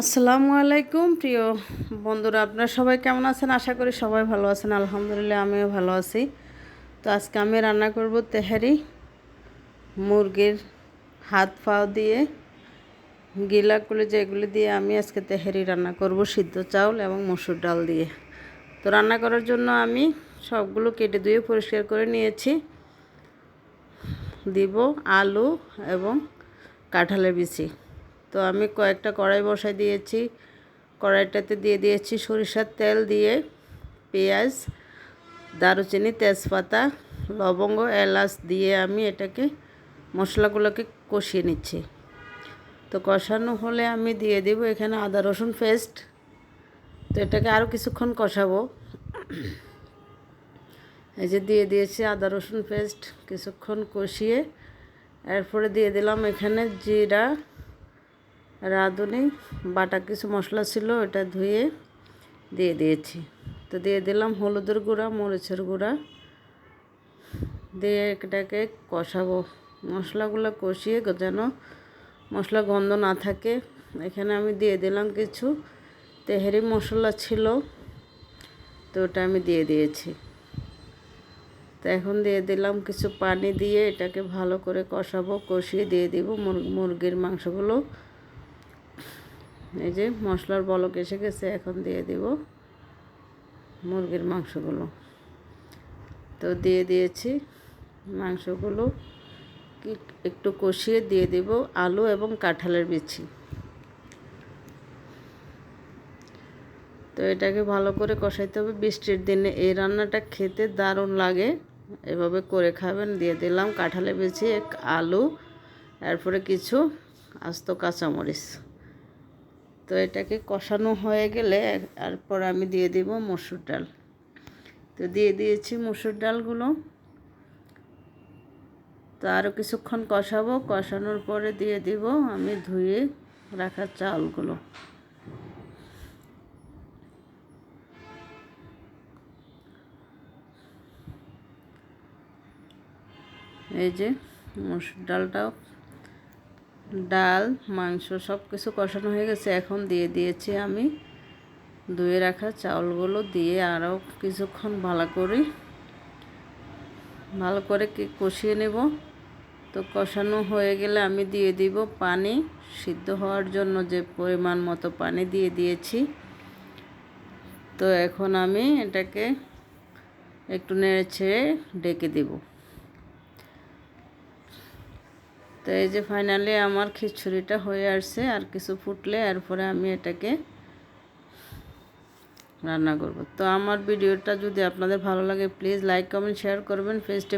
আসসালামু আলাইকুম, প্রিয় বন্ধুরা, আপনারা সবাই কেমন আছেন? আশা করি সবাই ভালো আছেন। আলহামদুলিল্লাহ, আমিও ভালো আছি। তো আজকে আমি রান্না করব তেহারি মুরগির হাত পাও দিয়ে গিলাগুলো যেগুলি দিয়ে আমি আজকে তেহারি রান্না করব, সিদ্ধ চাউল এবং মসুর ডাল দিয়ে। তো রান্না করার জন্য আমি সবগুলো কেটে ধুয়ে পরিষ্কার করে নিয়েছি। দিব আলু এবং কাঁঠালের বিচি। তো আমি কয়েকটা কড়াই বসাই দিয়েছি। কড়াইটাতে দিয়ে দিয়েছি সরিষার তেল দিয়ে পেঁয়াজ, দারুচিনি, তেজপাতা, লবঙ্গ, এলাচ দিয়ে আমি এটাকে মশলাগুলোকে কষিয়ে নিচ্ছি। তো কষানো হলে আমি দিয়ে দেবো এখানে আদা রসুন পেস্ট। তো এটাকে আরও কিছুক্ষণ কষাবো। এই যে দিয়ে দিয়েছি আদা রসুন পেস্ট কিছুক্ষণ কষিয়ে। এরপরে দিয়ে দিলাম এখানে জিরা রাঁধুনি বাটা কিছু মশলা ছিল, ওটা ধুয়ে দিয়ে দিয়েছি। তো দিয়ে দিলাম হলুদের গুঁড়া, মরিচের গুঁড়া। দিয়ে এটাকে কষাবো। মশলাগুলো কষিয়ে যেন মশলা গন্ধ না থাকে। এখানে আমি দিয়ে দিলাম কিছু তেহারি মশলা ছিল, তো ওটা আমি দিয়ে দিয়েছি। তো এখন দিয়ে দিলাম কিছু পানি দিয়ে এটাকে ভালো করে কষাবো, কষিয়ে দিয়ে দিব মুরগির মাংসগুলো। এই যে মশলার বলক এসে গেছে, এখন দিয়ে দিব মুরগির মাংসগুলো। তো দিয়ে দিয়েছি মাংসগুলো একটু কষিয়ে দিয়ে দিব আলু এবং কাঁঠালের বিচি। তো এটাকে ভালো করে কষাইতে হবে। বৃষ্টির দিনে এই রান্নাটা খেতে দারুণ লাগে। এভাবে করে খাবেন, দিয়ে দিলাম কাঁঠালের বিচি আলু, এরপরে কিছু আস্ত কাঁচামরিচ। তো এটাকে কষানো হয়ে গেলে এরপর আমি দিয়ে দিব মসুর ডাল। তো দিয়ে দিয়েছি মসুর ডালগুলো। তো আরও কিছুক্ষণ কষাবো। কষানোর পরে দিয়ে দিব আমি ধুয়ে রাখা চালগুলো। এই যে মসুর ডালটাও ডাল, মাংস সব কিছু কষানো হয়ে গেছে। এখন দিয়ে দিয়েছি আমি ধুয়ে রাখা চাউলগুলো দিয়ে আরও কিছুক্ষণ ভালো করে ভালো করে কি কষিয়ে নেব। তো কষানো হয়ে গেলে আমি দিয়ে দিব পানি। সিদ্ধ হওয়ার জন্য যে পরিমাণ মতো পানি দিয়ে দিয়েছি। তো এখন আমি এটাকে একটু নেড়ে ছেড়ে ডেকে দেবো। তো এই যে ফাইনালি আমার খিচুড়িটা হয়ে আসছে, আর কিছু ফুটলে এরপরে আমি এটাকে রান্না করব। তো আমার ভিডিওটা যদি আপনাদের ভালো লাগে প্লিজ লাইক কমেন্ট শেয়ার করবেন ফেসটে